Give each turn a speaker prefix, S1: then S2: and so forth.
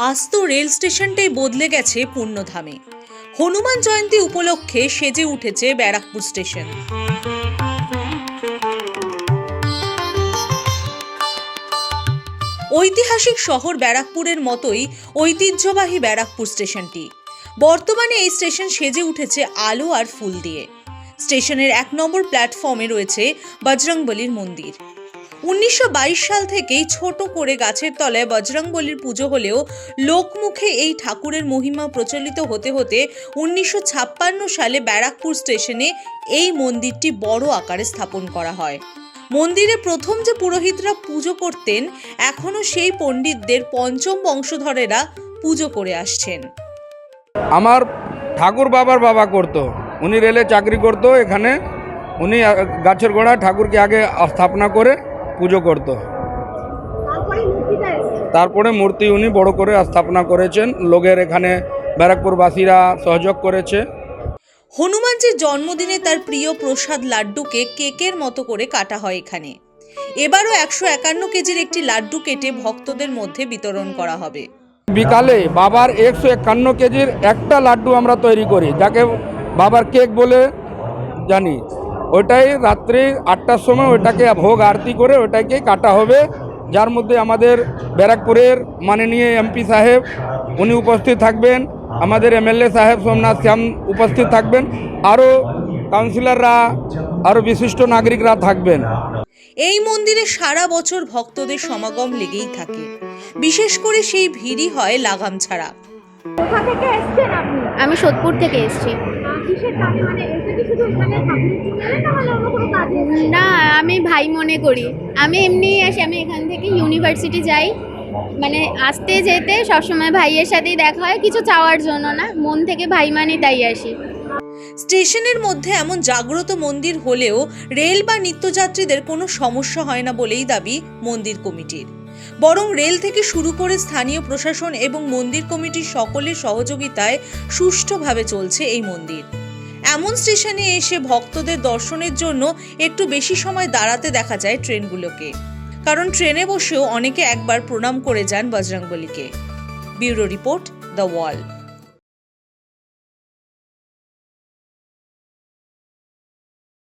S1: আস্ত রেল স্টেশনটাই বদলে গেছে পূর্ণধামে। হনুমান জয়ন্তী উপলক্ষে সেজে উঠেছে ব্যারাকপুর স্টেশন। ঐতিহাসিক শহর ব্যারাকপুরের মতোই ঐতিহ্যবাহী ব্যারাকপুর স্টেশনটি। বর্তমানে এই স্টেশন সেজে উঠেছে আলো আর ফুল দিয়ে। স্টেশনের এক নম্বর প্ল্যাটফর্মে রয়েছে বজরংবলির মন্দির। উনিশশো বাইশ সাল থেকেই ছোট করে গাছের তলায় বজরংবলির পুজো হলেও লোকমুখে এই ঠাকুরের মহিমা প্রচলিত হতে হতে উনিশশো ছাপ্পান্ন সালে ব্যারাকপুর স্টেশনে এই মন্দিরটি বড় আকারে স্থাপন করা হয়। মন্দিরে প্রথম যে পুরোহিতরা পুজো করতেন এখনও সেই পণ্ডিতদের পঞ্চম বংশধরেরা পুজো করে আসছেন।
S2: আমার ঠাকুর বাবার বাবা করতো। উনি রেলে চাকরি করতো এখানে। উনি গাছের গোড়ায় ঠাকুরকে আগে স্থাপনা করে পুজো করতো
S3: তারপরে
S2: মূর্তি উনি বড় করে স্থাপনা করেছেন। লোকের এখানে ব্যারাকপুরবাসীরা সহযোগ করেছে।
S1: হনুমানজির জন্মদিনে তার প্রিয় প্রসাদ লাড্ডুকে কেকের মতো করে কাটা হয় এখানে। এবারও একশো একান্ন কেজির একটি লাড্ডু কেটে ভক্তদের মধ্যে বিতরণ করা হবে।
S2: বিকালে বাবার একশো একান্ন কেজির একটা লাড্ডু আমরা তৈরি করি যাকে বাবার কেক বলে জানি। ওইটাই রাত্রি আটটার সময় ওইটাকে ভোগ আরতি করে ওইটাকে কাটা হবে। যার মধ্যে আমাদের ব্যারাকপুরের মাননীয় এমপি সাহেব উনি উপস্থিত থাকবেন। আমাদের এমএলএ সাহেব সোমনাথ শ্যাম উপস্থিত থাকবেন। আরও কাউন্সিলররা আরও বিশিষ্ট নাগরিকরা থাকবেন।
S1: এই মন্দিরে সারা বছর ভক্তদের সমাগম লেগেই থাকে। বিশেষ করে সেই ভিড়ই হয় লাগাম ছাড়া।
S3: কোথা থেকে এসেছেন আপনি?
S4: আমি সোদপুর থেকে এসেছি।
S3: মানে মানে?
S4: না আমি ভাই মনে করি। আমি এমনি আসি আমি এখান থেকে ইউনিভার্সিটি যাই। মানে আসতে যেতে সবসময় ভাইয়ের সাথেই দেখা হয় কিছু চাওয়ার জন্য না। মন থেকে ভাই মানে তাই আসি।
S1: স্টেশনের মধ্যে এমন জাগ্রত মন্দির হলেও রেল বা নিত্যযাত্রীদের কোনো সমস্যা হয় না বলেই দাবি মন্দির কমিটির। বরং রেল থেকে শুরু করে স্থানীয় প্রশাসন এবং মন্দির কমিটির সকলের সহযোগিতায় সুষ্ঠুভাবে চলছে এই মন্দির। এমন স্টেশনে এসে ভক্তদের দর্শনের জন্য একটু বেশি সময় দাঁড়াতে দেখা যায় ট্রেনগুলোকে। কারণ ট্রেনে বসেও অনেকে একবার প্রণাম করে যান বজরংবলীকে। Bureau report the Wall.